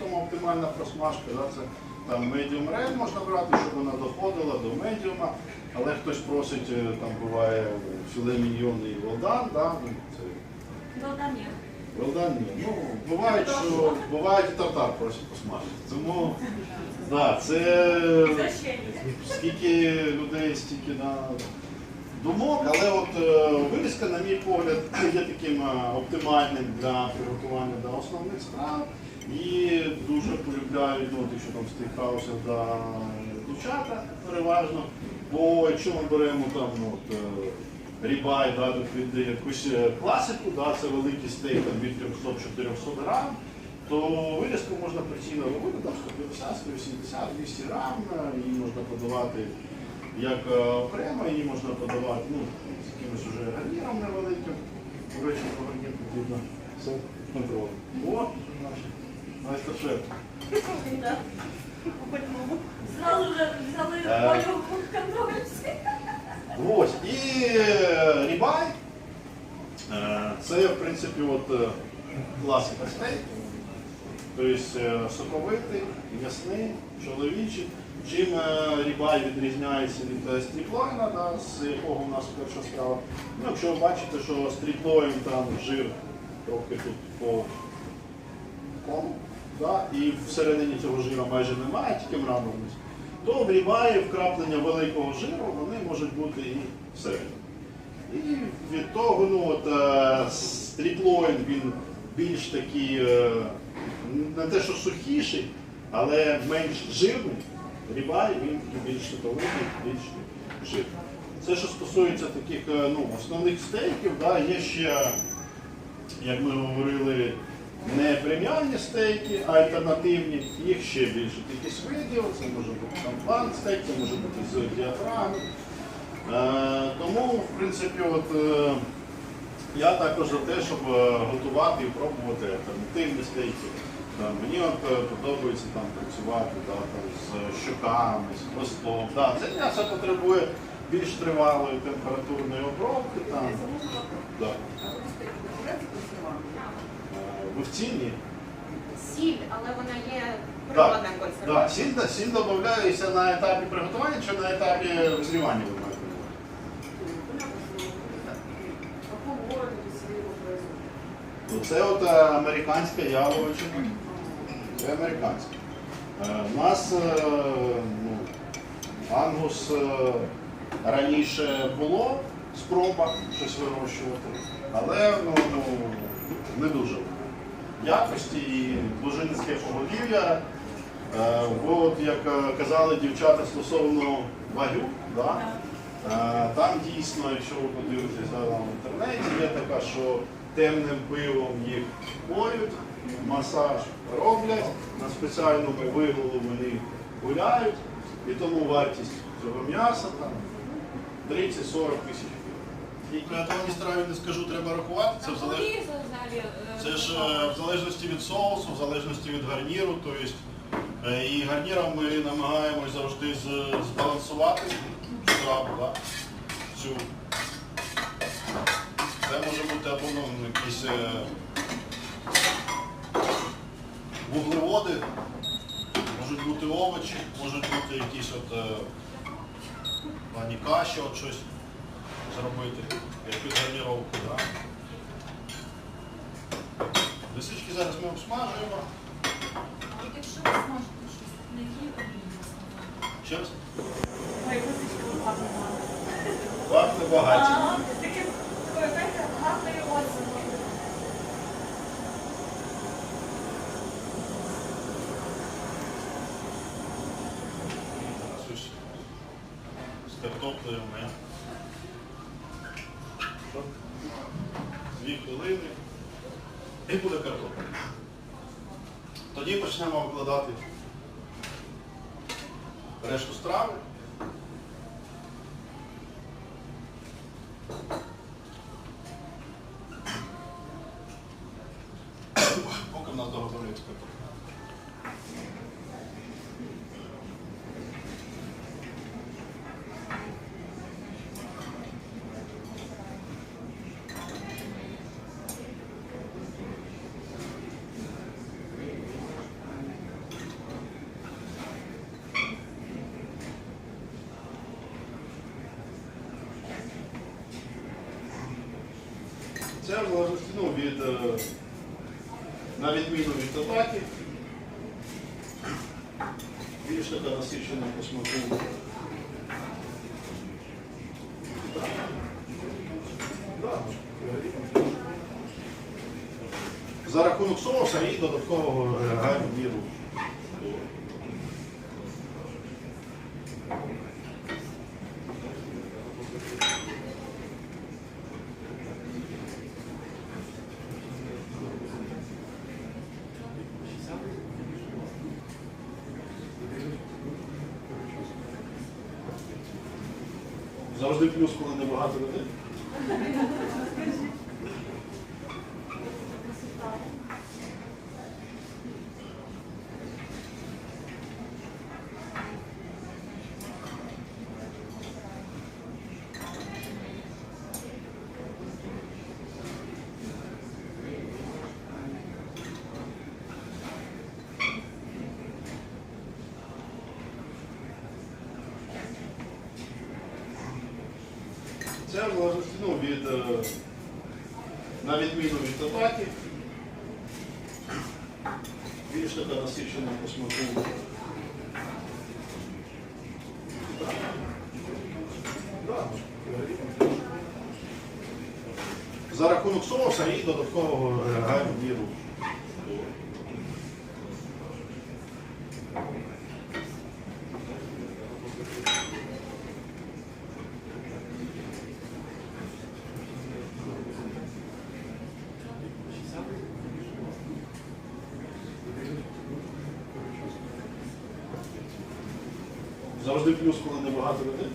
тому оптимальна просмажка. Да, це там medium rare можна брати, щоб вона доходила до медіума, але хтось просить, е, там буває філе і волдан, да, ну, це да, ні. Велдан ні. Ну, буває, що буває і тартар просять посмажити. Тому да, це скільки людей, стільки на думок, але от е, вирізка, на мій погляд, є таким е, оптимальним для приготування до основних страв. І дуже полюбляють, ну, якщо там стейкхауси да, дівчата переважно. Бо якщо ми беремо там от, е, рібай, да, від якусь е, класику, да, це великий стейк там, від 300-400 грам, то вирізку можна прицільно робити там 150, 180, 200 грам, е, її можна подавати як окремо, її можна подавати ну, з якимось уже гарніром невеликим. Речі, гарнір потрібно все контроль. О, наш майстер-шеф. Зразу вже взяли Е. мою контроль. Ось. І е, рібай. Е, Це, в принципі, от е, класика стейку. Тобто е, соковитий, м'ясний, чоловічий. Чим е, рібай відрізняється від е, стріплойна, да, з якого у нас перша страва. Ну, якщо ви бачите, що стріплоєм там жир трохи тут по кому, да, і всередині цього жира майже немає, тільки мраморність, то в вкраплення великого жиру вони можуть бути і всередині. І від того, ну от е, стріплоїн він більш такий, е, не те, що сухіший, але менш жирний. Рібай він більш соковитий, більш жирний. Це що стосується таких е, ну, основних стейків, да, є ще, як ми говорили, не преміальні стейки, а альтернативні. Їх ще більше якісь видів. Це може бути там план стейк, це може бути з діафрагми. Е, тому, в принципі, от, е, я також за те, щоб е, готувати і пробувати альтернативні стейки. Там, мені от, подобається там, працювати да, там, з щоками, з хвостом. Да, це м'ясо потребує більш тривалої температурної обробки. Там. Да. Е, Ви в ціні? Сіль, але вона є Так, природна да, консервація. сіль, да, сіль додається на етапі приготування чи на етапі взрівання ви маєте? на увазі? В каком городе вы себе его производите? Ну, Це от е, американська яловичина. Це американська. Е, У нас е, ну, ангус е, раніше було спроба щось вирощувати, але ну, ну, не дуже якості і дуже низьке поголів'я. Е, от, як е, казали дівчата стосовно вагю, да? Е, Там дійсно, якщо ви подивитесь в інтернеті, є така, що темним пивом їх поють, масаж роблять, на спеціальному виголу вони гуляють, і тому вартість цього м'яса там 30-40 тисяч гривень. І по атомній страві не скажу, треба рахувати, це в залежності. Це ж е, в залежності від соусу, в залежності від гарніру. Тобто, е, і гарніром ми намагаємось завжди збалансувати страву. Да? Цю. Це може бути або ну, якісь е, вуглеводи, можуть бути овочі, можуть бути якісь от, е, плані каші, от щось зробити, якусь гарніровку. Да? Лисички зараз ми обсмажуємо. Якщо ви смажете щось на якій олії Ще раз. Ой, висічка багато. Багато багаті. Картоплею ми. Дві хвилини. І буде картопля. Тоді почнемо викладати решту страви. Поки в нас доготовлюється картопля. Це ну, від, е, на відміну від табаки. Більш така насичена по. За рахунок соуса і додаткового е, гарніру. Завжди плюс, коли небагато людей. Ну, від, е, на відміну від табаки. Більш така насичена по смаку. За рахунок соуса і додаткового е, гарніру. Завжди плюс, коли небагато людей.